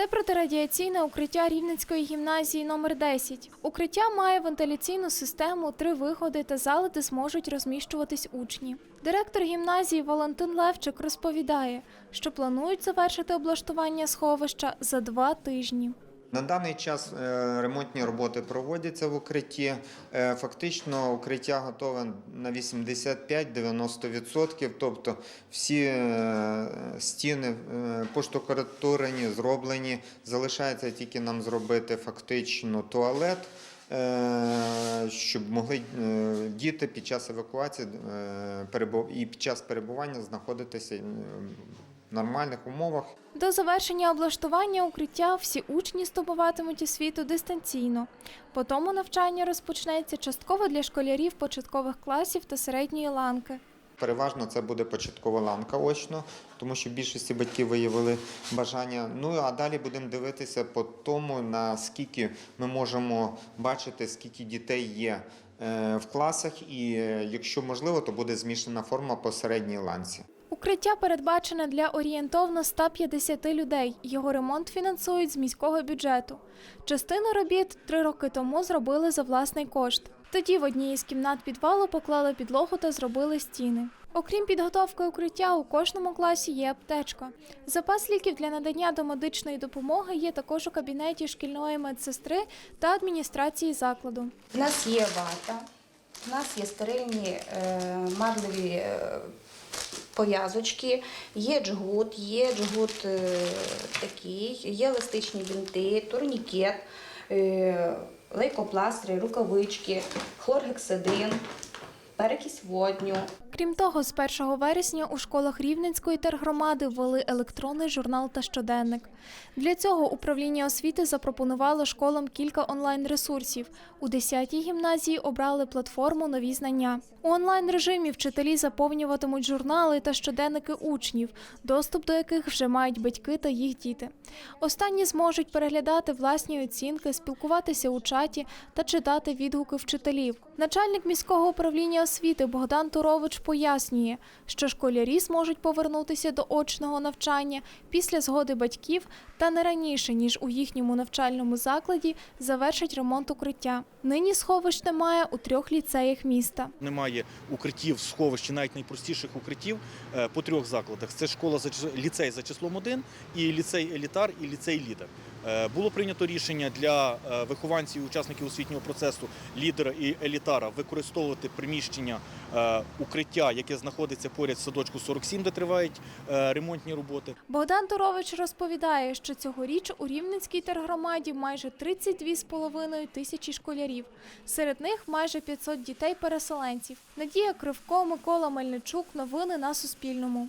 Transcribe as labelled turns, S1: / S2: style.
S1: Це протирадіаційне укриття Рівненської гімназії номер 10. Укриття має вентиляційну систему, три виходи та зали, де зможуть розміщуватись учні. Директор гімназії Валентин Левчик розповідає, що планують завершити облаштування сховища за два тижні.
S2: На даний час е, ремонтні роботи проводяться в укритті. Е, Фактично укриття готове на 85-90%, тобто всі е, стіни поштукатурені, зроблені. Залишається тільки нам зробити фактично туалет, щоб могли діти під час евакуації і під час перебування знаходитися нормальних умовах.
S1: До завершення облаштування укриття всі учні здобуватимуть освіту дистанційно. По тому навчання розпочнеться частково для школярів початкових класів та середньої ланки.
S2: Переважно це буде початкова ланка очно, тому що більшості батьків виявили бажання. Ну а далі будемо дивитися по тому, наскільки ми можемо бачити, скільки дітей є е, в класах, і е, якщо можливо, то буде змішана форма по середній ланці.
S1: Укриття передбачене для орієнтовно 150 людей. Його ремонт фінансують з міського бюджету. Частину робіт три роки тому зробили за власний кошт. Тоді в одній із кімнат підвалу поклали підлогу та зробили стіни. Окрім підготовки укриття, у кожному класі є аптечка. Запас ліків для надання домедичної допомоги є також у кабінеті шкільної медсестри та адміністрації закладу.
S3: У нас є вата, у нас є стерильні е, марлеві е, пов'язочки, є джгут, є джгут е, такий, є еластичні бінти, турнікет, е, лейкопластри, рукавички, хлоргексидин, перекись водню.
S1: Крім того, з 1 вересня у школах Рівненської тергромади ввели електронний журнал та щоденник. Для цього управління освіти запропонувало школам кілька онлайн-ресурсів. У 10-й гімназії обрали платформу Нові знання. У онлайн-режимі вчителі заповнюватимуть журнали та щоденники учнів, доступ до яких вже мають батьки та їх діти. Останні зможуть переглядати власні оцінки, спілкуватися у чаті та читати відгуки вчителів. Начальник міського управління освіти Богдан Турович пояснює, що школярі зможуть повернутися до очного навчання після згоди батьків та не раніше, ніж у їхньому навчальному закладі завершать ремонт укриття. Нині сховищ немає у трьох ліцеях міста.
S4: Немає укриттів, сховищ, навіть найпростіших укриттів е, по трьох закладах. Це школа ліцей за числом 1, і ліцей елітар, і ліцей лідер. Е, Було прийнято рішення для е, вихованців і учасників освітнього процесу лідера і елітара використовувати приміщення е, укриття, яке знаходиться поряд з садочку 47, де тривають ремонтні роботи.
S1: Богдан Турович розповідає, що цьогоріч у Рівненській тергромаді майже 32,5 тисячі школярів. Серед них майже 500 дітей-переселенців. Надія Кривко, Микола Мельничук. Новини на Суспільному.